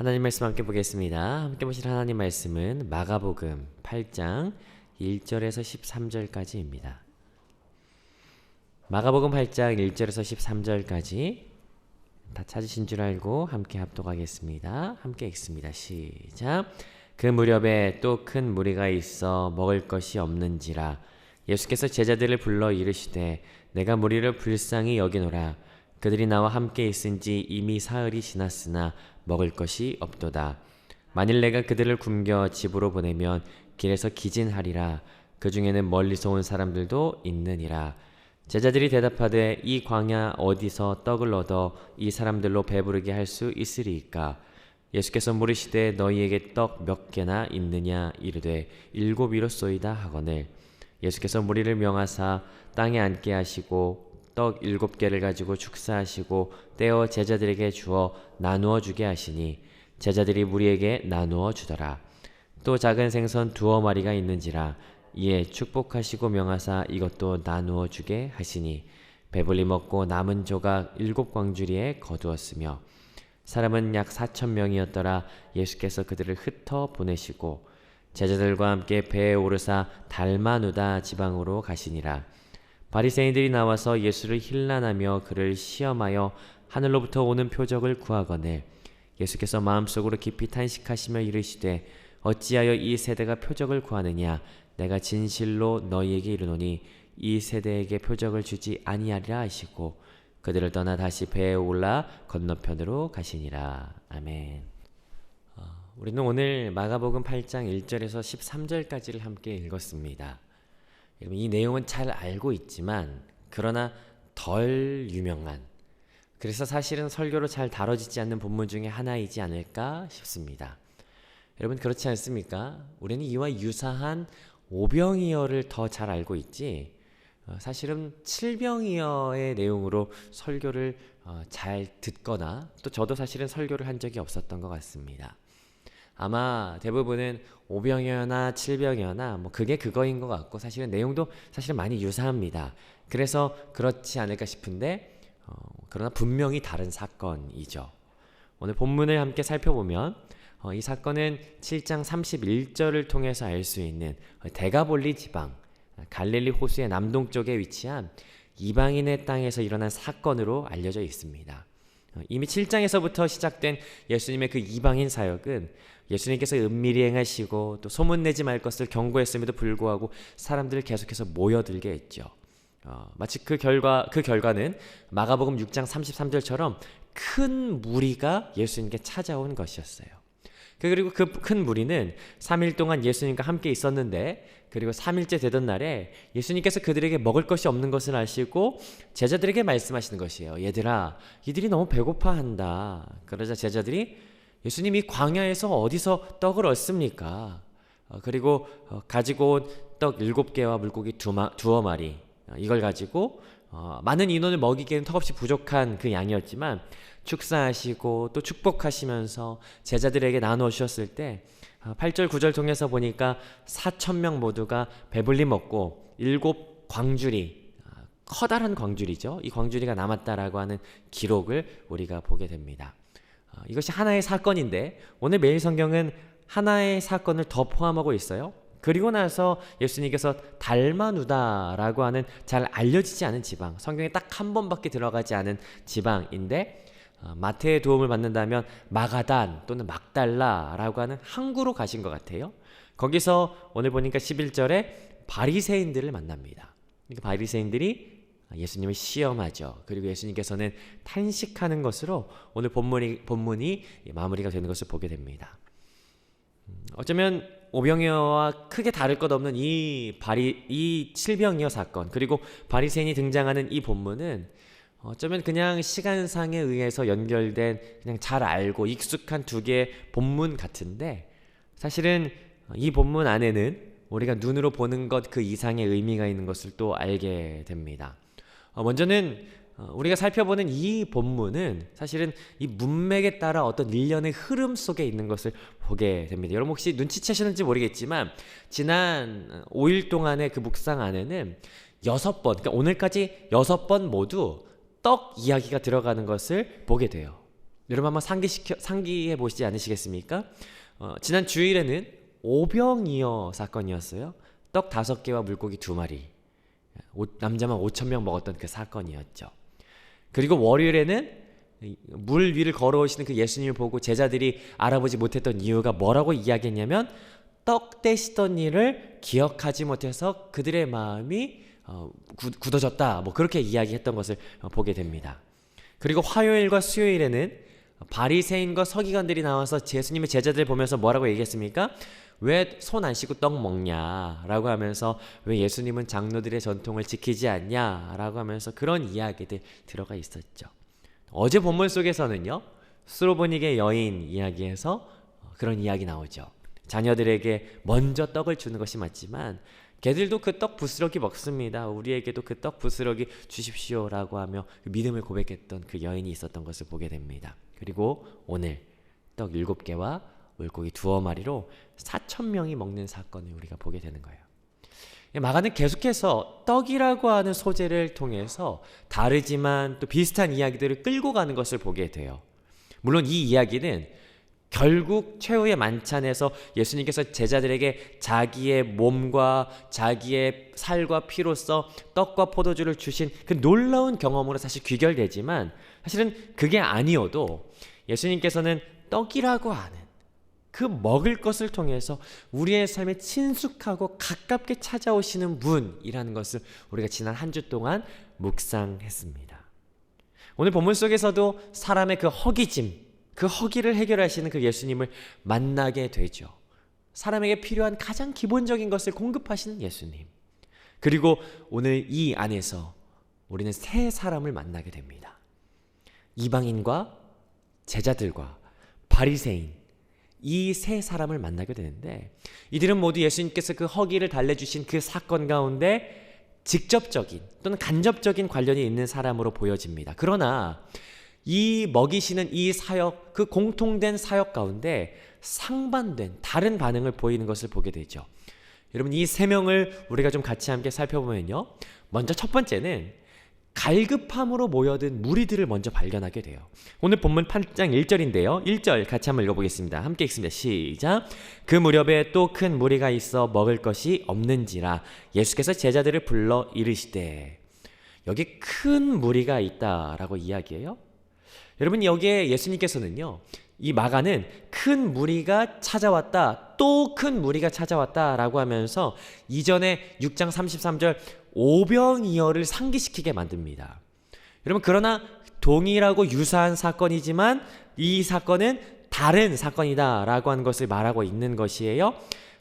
하나님 말씀 함께 보겠습니다. 함께 보실 하나님 말씀은 마가복음 8장 1절에서 13절까지입니다. 마가복음 8장 1절에서 13절까지 다 찾으신 줄 알고 함께 합독하겠습니다. 함께 읽습니다. 시작. 그 무렵에 또 큰 무리가 있어 먹을 것이 없는지라 예수께서 제자들을 불러 이르시되 내가 무리를 불쌍히 여기노라 그들이 나와 함께 있은 지 이미 사흘이 지났으나 먹을 것이 없도다. 만일 내가 그들을 굶겨 집으로 보내면 길에서 기진하리라. 그 중에는 멀리서 온 사람들도 있느니라. 제자들이 대답하되 이 광야 어디서 떡을 얻어 이 사람들로 배부르게 할 수 있으리이까? 예수께서 물으시되 너희에게 떡 몇 개나 있느냐? 이르되 일곱 이로소이다 하거늘. 예수께서 무리를 명하사 땅에 앉게 하시고 떡 일곱 개를 가지고 축사하시고 떼어 제자들에게 주어 나누어 주게 하시니 제자들이 무리에게 나누어 주더라. 또 작은 생선 두어 마리가 있는지라 이에 축복하시고 명하사 이것도 나누어 주게 하시니 배불리 먹고 남은 조각 일곱 광주리에 거두었으며 사람은 약 사천 명이었더라. 예수께서 그들을 흩어 보내시고 제자들과 함께 배에 오르사 달마누다 지방으로 가시니라 바리새인들이 나와서 예수를 힐난하며 그를 시험하여 하늘로부터 오는 표적을 구하거늘 예수께서 마음속으로 깊이 탄식하시며 이르시되 어찌하여 이 세대가 표적을 구하느냐 내가 진실로 너희에게 이르노니 이 세대에게 표적을 주지 아니하리라 하시고 그들을 떠나 다시 배에 올라 건너편으로 가시니라 아멘. 어, 우리는 오늘 마가복음 8장 1절에서 13절까지를 함께 읽었습니다. 이 내용은 잘 알고 있지만 그러나 덜 유명한 그래서 사실은 설교로 잘 다뤄지지 않는 본문 중에 하나이지 않을까 싶습니다. 여러분 그렇지 않습니까? 우리는 이와 유사한 오병이어를 더 잘 알고 있지 어, 사실은 칠병이어의 내용으로 설교를 어, 잘 듣거나 또 저도 사실은 설교를 한 적이 없었던 것 같습니다. 아마 대부분은 오병이어나 칠병이어나 뭐 그게 그거인 것 같고 사실은 내용도 사실은 많이 유사합니다. 그래서 그렇지 않을까 싶은데 어, 그러나 분명히 다른 사건이죠. 오늘 본문을 함께 살펴보면 어, 이 사건은 7장 31절을 통해서 알 수 있는 대가볼리 지방 갈릴리 호수의 남동쪽에 위치한 이방인의 땅에서 일어난 사건으로 알려져 있습니다. 어, 이미 7장에서부터 시작된 예수님의 그 이방인 사역은 예수님께서 은밀히 행하시고 또 소문내지 말 것을 경고했음에도 불구하고 사람들을 계속해서 모여들게 했죠. 어, 마치 그 결과 그 결과는 마가복음 6장 33절처럼 큰 무리가 예수님께 찾아온 것이었어요. 그리고 그 큰 무리는 3일 동안 예수님과 함께 있었는데 그리고 3일째 되던 날에 예수님께서 그들에게 먹을 것이 없는 것을 아시고 제자들에게 말씀하시는 것이에요. 얘들아, 이들이 너무 배고파한다. 그러자 제자들이 예수님이 광야에서 어디서 떡을 얻습니까? 어, 그리고 어, 가지고 온 떡 일곱 개와 물고기 두어 마리 어, 이걸 가지고 어, 많은 인원을 먹이기에는 턱없이 부족한 그 양이었지만 축사하시고 또 축복하시면서 제자들에게 나누어 주셨을 때 8절 9절 통해서 보니까 4천 명 모두가 배불리 먹고 일곱 광주리 아, 커다란 광주리죠. 이 광주리가 남았다라고 하는 기록을 우리가 보게 됩니다. 어, 이것이 하나의 사건인데 오늘 매일 성경은 하나의 사건을 더 포함하고 있어요. 그리고 나서 예수님께서 달마누다라고 하는 잘 알려지지 않은 지방, 성경에 딱 한 번밖에 들어가지 않은 지방인데 어, 마태의 도움을 받는다면 마가단 또는 막달라라고 하는 항구로 가신 것 같아요. 거기서 오늘 보니까 11절에 바리새인들을 만납니다. 그러니까 바리새인들이 예수님을 시험하죠. 그리고 예수님께서는 탄식하는 것으로 오늘 본문이, 본문이 마무리가 되는 것을 보게 됩니다. 음, 어쩌면 오병이어와 크게 다를 것 없는 이 바리 이 칠병이어 사건 그리고 바리새인이 등장하는 이 본문은 어쩌면 그냥 시간상에 의해서 연결된 그냥 잘 알고 익숙한 두 개의 본문 같은데 사실은 이 본문 안에는 우리가 눈으로 보는 것 그 이상의 의미가 있는 것을 또 알게 됩니다. 어, 먼저는 어, 우리가 살펴보는 이 본문은 사실은 이 문맥에 따라 어떤 일련의 흐름 속에 있는 것을 보게 됩니다. 여러분 혹시 눈치채셨는지 모르겠지만 지난 5일 동안의 그 묵상 안에는 여섯 번, 그러니까 오늘까지 여섯 번 모두 떡 이야기가 들어가는 것을 보게 돼요. 여러분 한번 상기시켜 상기해 보시지 않으시겠습니까? 어, 지난 주일에는 오병이어 사건이었어요. 떡 다섯 개와 물고기 두 마리. 오- 남자만 5천 명 먹었던 그 사건이었죠. 그리고 월요일에는 이물 위를 걸어오시는 그 예수님을 보고 제자들이 알아보지 못했던 이유가 뭐라고 이야기했냐면 떡 떼시던 일을 기억하지 못해서 그들의 마음이 어, 굳- 굳어졌다. 뭐 그렇게 이야기했던 것을 어, 보게 됩니다. 그리고 화요일과 수요일에는 바리새인과 서기관들이 나와서 예수님의 제자들 보면서 뭐라고 얘기했습니까? 왜 손 안 씻고 떡 먹냐라고 하면서 왜 예수님은 장로들의 전통을 지키지 않냐라고 하면서 그런 이야기들 들어가 있었죠. 어제 본문 속에서는요. 스로보닉의 여인 이야기에서 어, 그런 이야기 나오죠. 자녀들에게 먼저 떡을 주는 것이 맞지만 걔들도 그 떡 부스러기 먹습니다. 우리에게도 그 떡 부스러기 주십시오라고 하며 그 믿음을 고백했던 그 여인이 있었던 것을 보게 됩니다. 그리고 오늘 떡 일곱 개와 물고기 두어 마리로 4천 명이 먹는 사건을 우리가 보게 되는 거예요. 마가는 계속해서 떡이라고 하는 소재를 통해서 다르지만 또 비슷한 이야기들을 끌고 가는 것을 보게 돼요. 물론 이 이야기는 결국 최후의 만찬에서 예수님께서 제자들에게 자기의 몸과 자기의 살과 피로써 떡과 포도주를 주신 그 놀라운 경험으로 사실 귀결되지만 사실은 그게 아니어도 예수님께서는 떡이라고 하는 그 먹을 것을 통해서 우리의 삶에 친숙하고 가깝게 찾아오시는 분이라는 것을 우리가 지난 한 주 동안 묵상했습니다. 오늘 본문 속에서도 사람의 그 허기짐, 그 허기를 해결하시는 그 예수님을 만나게 되죠. 사람에게 필요한 가장 기본적인 것을 공급하시는 예수님. 그리고 오늘 이 안에서 우리는 새 사람을 만나게 됩니다. 이방인과 제자들과 바리새인 이 세 사람을 만나게 되는데 이들은 모두 예수님께서 그 허기를 달래주신 그 사건 가운데 직접적인 또는 간접적인 관련이 있는 사람으로 보여집니다. 그러나 이 먹이시는 이 사역, 그 공통된 사역 가운데 상반된 다른 반응을 보이는 것을 보게 되죠. 여러분 이 세 명을 우리가 좀 같이 함께 살펴보면요. 먼저 첫 번째는 갈급함으로 모여든 무리들을 먼저 발견하게 돼요. 오늘 본문 8장 1절인데요. 1절 같이 한번 읽어보겠습니다. 함께 읽습니다. 시작. 그 무렵에 또 큰 무리가 있어 먹을 것이 없는지라 예수께서 제자들을 불러 이르시되 여기 큰 무리가 있다라고 이야기해요. 여러분 여기에 예수님께서는요. 이 마가는 큰 무리가 찾아왔다. 또 큰 무리가 찾아왔다라고 하면서 이전에 6장 33절 오병이어를 상기시키게 만듭니다. 여러분 그러나 동일하고 유사한 사건이지만 이 사건은 다른 사건이다라고 하는 것을 말하고 있는 것이에요.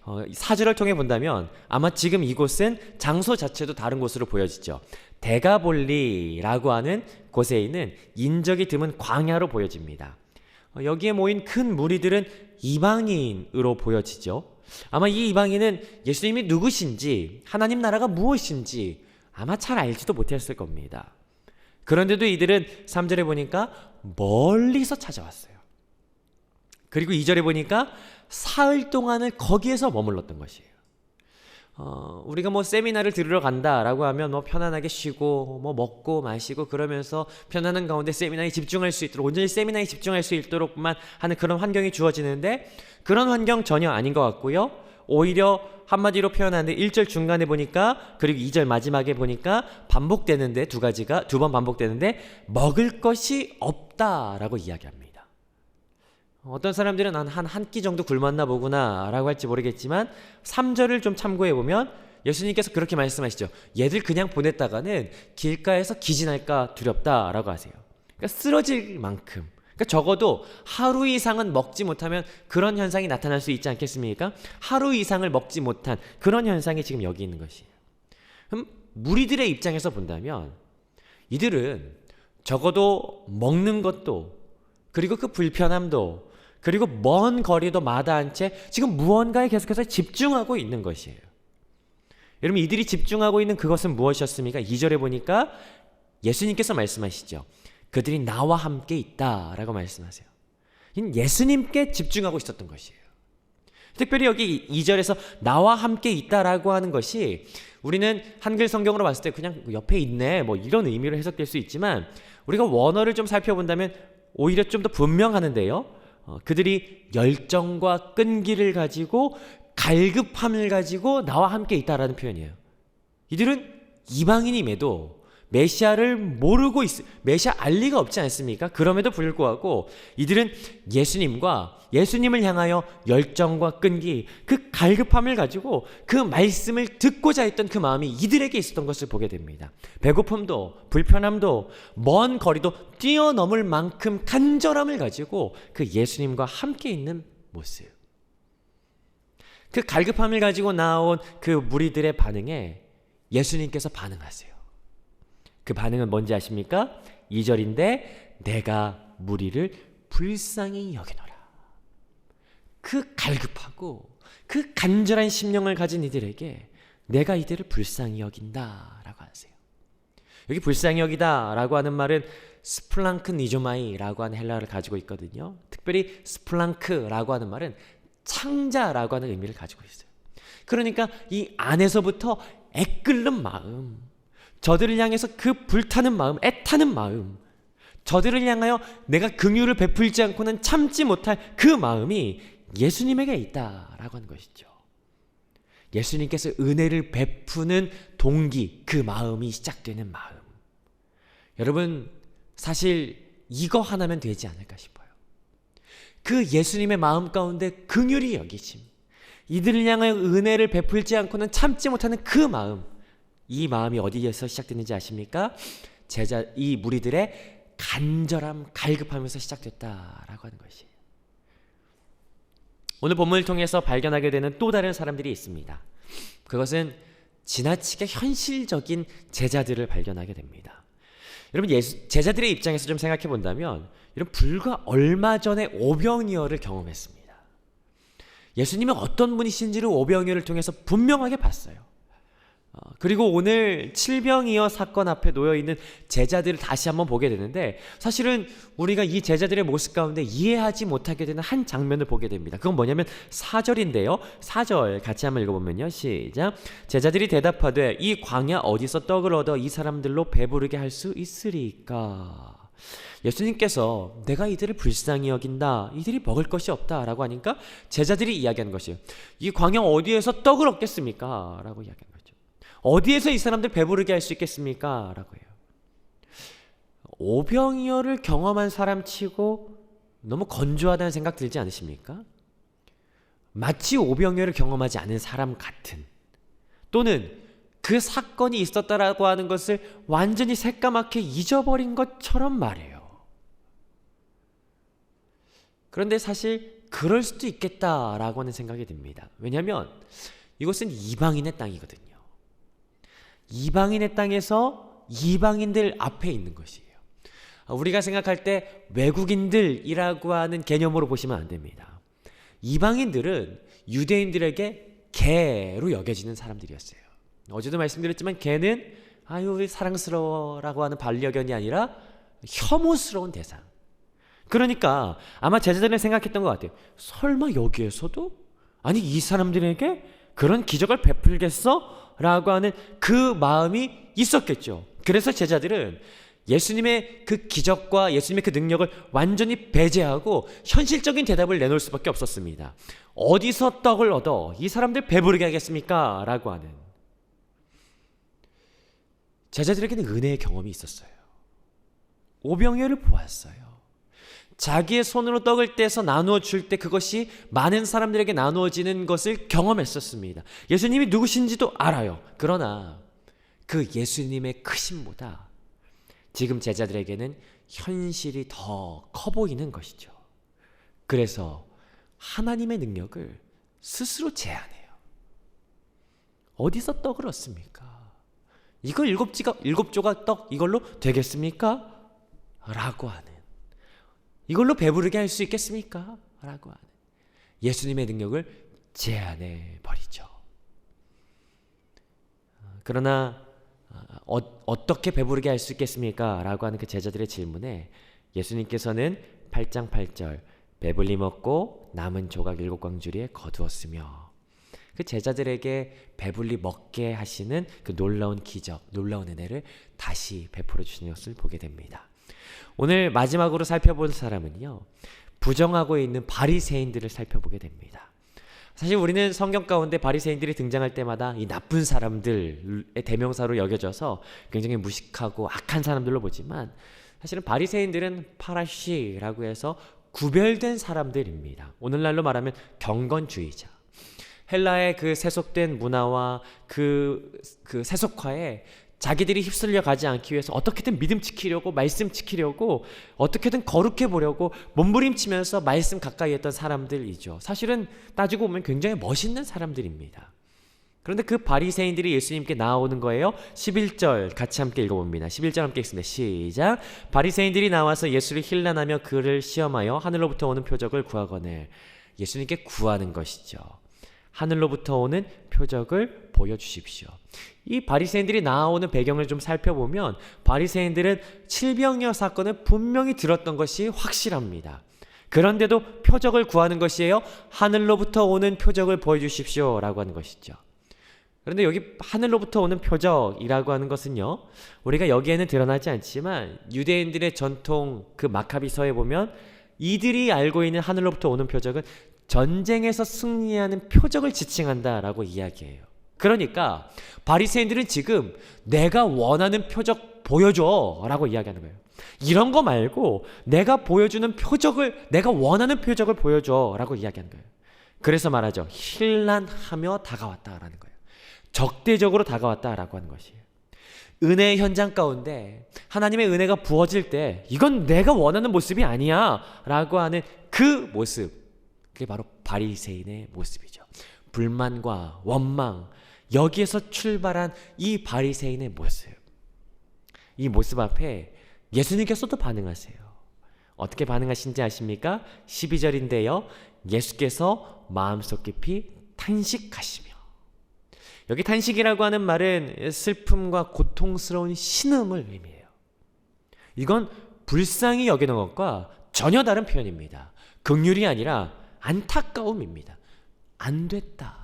어, 사주를 통해 본다면 아마 지금 이곳은 장소 자체도 다른 곳으로 보여지죠. 대가볼리라고 하는 곳에 있는 인적이 드문 광야로 보여집니다. 어, 여기에 모인 큰 무리들은 이방인으로 보여지죠. 아마 이 이방인은 예수님이 누구신지, 하나님 나라가 무엇인지 아마 잘 알지도 못했을 겁니다. 그런데도 이들은 3절에 보니까 멀리서 찾아왔어요. 그리고 2절에 보니까 사흘 동안을 거기에서 머물렀던 것이에요. 어, 우리가 뭐 세미나를 들으러 간다라고 하면 뭐 편안하게 쉬고 뭐 먹고 마시고 그러면서 편안한 가운데 세미나에 집중할 수 있도록 온전히 세미나에 집중할 수 있도록만 하는 그런 환경이 주어지는데 그런 환경 전혀 아닌 것 같고요. 오히려 한마디로 표현하는데 1절 중간에 보니까 그리고 2절 마지막에 보니까 반복되는데 두 가지가 두 번 반복되는데 먹을 것이 없다라고 이야기합니다. 어떤 사람들은 한 한 끼 정도 굶었나 보구나 라고 할지 모르겠지만 3절을 좀 참고해 보면 예수님께서 그렇게 말씀하시죠. 얘들 그냥 보냈다가는 길가에서 기진할까 두렵다라고 하세요. 그러니까 쓰러질 만큼 그러니까 적어도 하루 이상은 먹지 못하면 그런 현상이 나타날 수 있지 않겠습니까? 하루 이상을 먹지 못한 그런 현상이 지금 여기 있는 것이에요. 그럼 무리들의 입장에서 본다면 이들은 적어도 먹는 것도 그리고 그 불편함도 그리고 먼 거리도 마다한 채 지금 무언가에 계속해서 집중하고 있는 것이에요. 여러분 이들이 집중하고 있는 그것은 무엇이었습니까? 2절에 보니까 예수님께서 말씀하시죠. 그들이 나와 함께 있다라고 말씀하세요. 예수님께 집중하고 있었던 것이에요. 특별히 여기 2절에서 나와 함께 있다라고 하는 것이 우리는 한글 성경으로 봤을 때 그냥 옆에 있네 뭐 이런 의미로 해석될 수 있지만 우리가 원어를 좀 살펴본다면 오히려 좀 더 분명하는데요. 어, 그들이 열정과 끈기를 가지고 갈급함을 가지고 나와 함께 있다라는 표현이에요. 이들은 이방인임에도 메시아를 모르고 있, 메시아 알 리가 없지 않습니까? 그럼에도 불구하고 이들은 예수님과 예수님을 향하여 열정과 끈기, 그 갈급함을 가지고 그 말씀을 듣고자 했던 그 마음이 이들에게 있었던 것을 보게 됩니다. 배고픔도, 불편함도, 먼 거리도 뛰어넘을 만큼 간절함을 가지고 그 예수님과 함께 있는 모습. 그 갈급함을 가지고 나온 그 무리들의 반응에 예수님께서 반응하세요. 그 반응은 뭔지 아십니까? 2절인데 내가 무리를 불쌍히 여기노라. 그 갈급하고 그 간절한 심령을 가진 이들에게 내가 이들을 불쌍히 여긴다라고 하세요. 여기 불쌍히 여기다라고 하는 말은 스플랑크 니조마이라고 하는 헬라어를 가지고 있거든요. 특별히 스플랑크라고 하는 말은 창자라고 하는 의미를 가지고 있어요. 그러니까 이 안에서부터 애끓는 마음, 저들을 향해서 그 불타는 마음, 애타는 마음, 저들을 향하여 내가 긍휼을 베풀지 않고는 참지 못할 그 마음이 예수님에게 있다라고 하는 것이죠. 예수님께서 은혜를 베푸는 동기, 그 마음이 시작되는 마음. 여러분, 사실 이거 하나면 되지 않을까 싶어요. 그 예수님의 마음 가운데 긍휼이 여기심, 이들을 향하여 은혜를 베풀지 않고는 참지 못하는 그 마음, 이 마음이 어디에서 시작됐는지 아십니까? 제자 이 무리들의 간절함, 갈급하면서 시작됐다라고 하는 것이. 오늘 본문을 통해서 발견하게 되는 또 다른 사람들이 있습니다. 그것은 지나치게 현실적인 제자들을 발견하게 됩니다. 여러분 예수, 제자들의 입장에서 좀 생각해 본다면 이런 불과 얼마 전에 오병이어를 경험했습니다. 예수님이 어떤 분이신지를 오병이어를 통해서 분명하게 봤어요. 어, 그리고 오늘 칠병이어 사건 앞에 놓여 있는 제자들을 다시 한번 보게 되는데 사실은 우리가 이 제자들의 모습 가운데 이해하지 못하게 되는 한 장면을 보게 됩니다. 그건 뭐냐면 4절인데요. 4절 같이 한번 읽어 보면요. 시작. 제자들이 대답하되 이 광야 어디서 떡을 얻어 이 사람들로 배부르게 할 수 있으리까? 예수님께서 내가 이들을 불쌍히 여긴다. 이들이 먹을 것이 없다라고 하니까 제자들이 이야기하는 것이에요. 이 광야 어디에서 떡을 얻겠습니까? 라고 거죠. 어디에서 이 사람들 배부르게 할 수 있겠습니까? 라고 해요. 오병이어를 경험한 사람 치고 너무 건조하다는 생각 들지 않으십니까? 마치 오병이어를 경험하지 않은 사람 같은 또는 그 사건이 있었다라고 하는 것을 완전히 새까맣게 잊어버린 것처럼 말해요. 그런데 사실 그럴 수도 있겠다라고 하는 생각이 듭니다. 왜냐하면 이것은 이방인의 땅이거든요. 이방인의 땅에서 이방인들 앞에 있는 것이에요. 우리가 생각할 때 외국인들이라고 하는 개념으로 보시면 안 됩니다. 이방인들은 유대인들에게 개로 여겨지는 사람들이었어요. 어제도 말씀드렸지만 개는 아유 사랑스러워라고 하는 반려견이 아니라 혐오스러운 대상. 그러니까 아마 제자들은 생각했던 것 같아요. 설마 여기에서도 아니 이 사람들에게 그런 기적을 베풀겠어? 라고 하는 그 마음이 있었겠죠. 그래서 제자들은 예수님의 그 기적과 예수님의 그 능력을 완전히 배제하고 현실적인 대답을 내놓을 수밖에 없었습니다. 어디서 떡을 얻어 이 사람들 배부르게 하겠습니까? 라고 하는 제자들에게는 은혜의 경험이 있었어요. 오병이어를 보았어요. 자기의 손으로 떡을 떼서 나누어 줄 때 그것이 많은 사람들에게 나누어지는 것을 경험했었습니다. 예수님이 누구신지도 알아요. 그러나 그 예수님의 크심보다 지금 제자들에게는 현실이 더 커 보이는 것이죠. 그래서 하나님의 능력을 스스로 제한해요. 어디서 떡을 얻습니까? 이거 일곱 조각 떡 이걸로 되겠습니까? 라고 하는 이걸로 배부르게 할 수 있겠습니까? 라고 하는 예수님의 능력을 제한해 버리죠. 그러나 어, 떻게 배부르게 할 수 있겠습니까? 라고 하는 그 제자들의 질문에 예수님께서는 8장 8절 배불리 먹고 남은 조각 일곱 광주리에 거두었으며 그 제자들에게 배불리 먹게 하시는 그 놀라운 기적, 놀라운 은혜를 다시 베풀어 주시는 것을 보게 됩니다. 오늘 마지막으로 살펴볼 사람은요. 부정하고 있는 바리새인들을 살펴보게 됩니다. 사실 우리는 성경 가운데 바리새인들이 등장할 때마다 이 나쁜 사람들의 대명사로 여겨져서 굉장히 무식하고 악한 사람들로 보지만 사실은 바리새인들은 파라시라고 해서 구별된 사람들입니다. 오늘날로 말하면 경건주의자. 헬라의 그 세속된 문화와 그, 그 세속화에 자기들이 휩쓸려 가지 않기 위해서 어떻게든 믿음 지키려고 말씀 지키려고 어떻게든 거룩해 보려고 몸부림치면서 말씀 가까이 했던 사람들이죠. 사실은 따지고 보면 굉장히 멋있는 사람들입니다. 그런데 그 바리새인들이 예수님께 나오는 거예요. 11절 같이 함께 읽어봅니다. 11절 함께 읽습니다. 시작. 바리새인들이 나와서 예수를 힐난하며 그를 시험하여 하늘로부터 오는 표적을 구하거늘 예수님께 구하는 것이죠. 하늘로부터 오는 표적을 보여주십시오. 이 바리새인들이 나오는 배경을 좀 살펴보면 바리새인들은 칠병여 사건을 분명히 들었던 것이 확실합니다. 그런데도 표적을 구하는 것이에요. 하늘로부터 오는 표적을 보여주십시오라고 하는 것이죠. 그런데 여기 하늘로부터 오는 표적이라고 하는 것은요. 우리가 여기에는 드러나지 않지만 유대인들의 전통 그 마카비서에 보면 이들이 알고 있는 하늘로부터 오는 표적은 전쟁에서 승리하는 표적을 지칭한다라고 이야기해요. 그러니까 바리새인들은 지금 내가 원하는 표적 보여줘라고 이야기하는 거예요. 이런 거 말고 내가 보여주는 표적을 내가 원하는 표적을 보여줘라고 이야기하는 거예요. 그래서 말하죠. 힐난하며 다가왔다라는 거예요. 적대적으로 다가왔다라고 하는 것이에요. 은혜의 현장 가운데 하나님의 은혜가 부어질 때 이건 내가 원하는 모습이 아니야 라고 하는 그 모습 그게 바로 바리새인의 모습이죠. 불만과 원망 여기에서 출발한 이 바리새인의 모습. 이 모습 앞에 예수님께서도 반응하세요. 어떻게 반응하신지 아십니까? 12절인데요. 예수께서 마음속 깊이 탄식하시며 여기 탄식이라고 하는 말은 슬픔과 고통스러운 신음을 의미해요. 이건 불쌍히 여기는 것과 전혀 다른 표현입니다. 극률이 아니라 안타까움입니다. 안 됐다.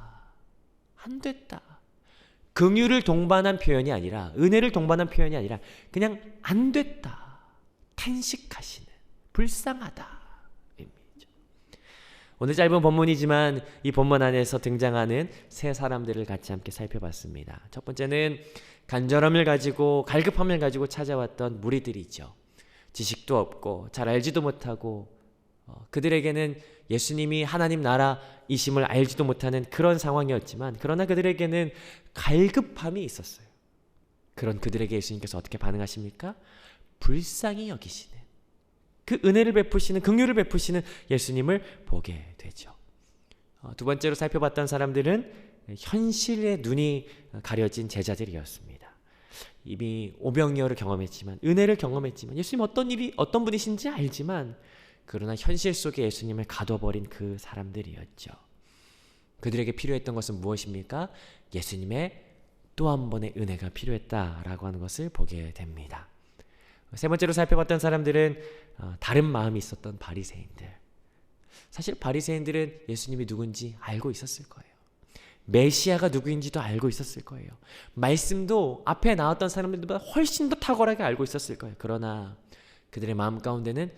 안 됐다. 긍휼을 동반한 표현이 아니라 은혜를 동반한 표현이 아니라 그냥 안 됐다. 탄식하시는 불쌍하다. 오늘 짧은 본문이지만 이 본문 안에서 등장하는 세 사람들을 같이 함께 살펴봤습니다. 첫 번째는 간절함을 가지고 갈급함을 가지고 찾아왔던 무리들이죠. 지식도 없고 잘 알지도 못하고 어, 그들에게는 예수님이 하나님 나라이심을 알지도 못하는 그런 상황이었지만 그러나 그들에게는 갈급함이 있었어요. 그런 그들에게 예수님께서 어떻게 반응하십니까? 불쌍히 여기시는 그 은혜를 베푸시는 긍휼을 베푸시는 예수님을 보게 되죠. 어, 두 번째로 살펴봤던 사람들은 현실의 눈이 가려진 제자들이었습니다. 이미 오병이어를 경험했지만 은혜를 경험했지만 예수님 어떤 일이 어떤 분이신지 알지만 그러나 현실 속에 예수님을 가둬버린 그 사람들이었죠. 그들에게 필요했던 것은 무엇입니까? 예수님의 또 한 번의 은혜가 필요했다라고 하는 것을 보게 됩니다. 세 번째로 살펴봤던 사람들은 어, 다른 마음이 있었던 바리새인들. 사실 바리새인들은 예수님이 누군지 알고 있었을 거예요. 메시아가 누구인지도 알고 있었을 거예요. 말씀도 앞에 나왔던 사람들보다 훨씬 더 탁월하게 알고 있었을 거예요. 그러나 그들의 마음 가운데는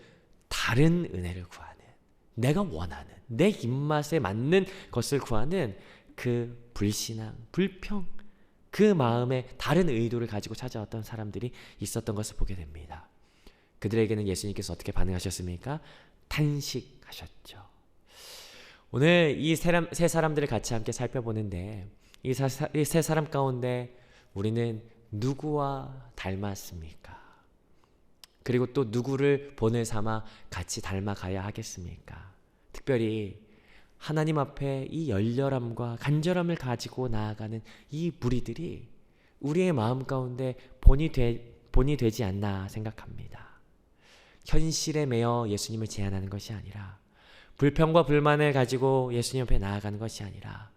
다른 은혜를 구하는 내가 원하는 내 입맛에 맞는 것을 구하는 그 불신앙, 불평 그 마음에 다른 의도를 가지고 찾아왔던 사람들이 있었던 것을 보게 됩니다. 그들에게는 예수님께서 어떻게 반응하셨습니까? 탄식하셨죠. 오늘 이 세 사람들을 같이 함께 살펴보는데 이 세 사람 가운데 우리는 누구와 닮았습니까? 그리고 또 누구를 본을 삼아 같이 닮아가야 하겠습니까? 특별히 하나님 앞에 이 열렬함과 간절함을 가지고 나아가는 이 무리들이 우리의 마음 가운데 본이, 되, 본이 되지 않나 생각합니다. 현실에 매여 예수님을 제안하는 것이 아니라 불평과 불만을 가지고 예수님 앞에 나아가는 것이 아니라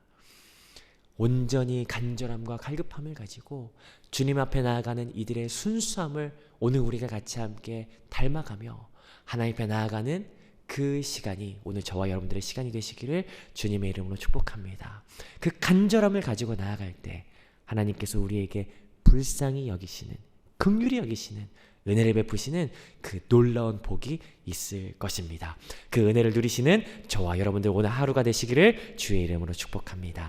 온전히 간절함과 갈급함을 가지고 주님 앞에 나아가는 이들의 순수함을 오늘 우리가 같이 함께 닮아가며 하나님 앞에 나아가는 그 시간이 오늘 저와 여러분들의 시간이 되시기를 주님의 이름으로 축복합니다. 그 간절함을 가지고 나아갈 때 하나님께서 우리에게 불쌍히 여기시는 극률이 여기시는 은혜를 베푸시는 그 놀라운 복이 있을 것입니다. 그 은혜를 누리시는 저와 여러분들 오늘 하루가 되시기를 주의 이름으로 축복합니다.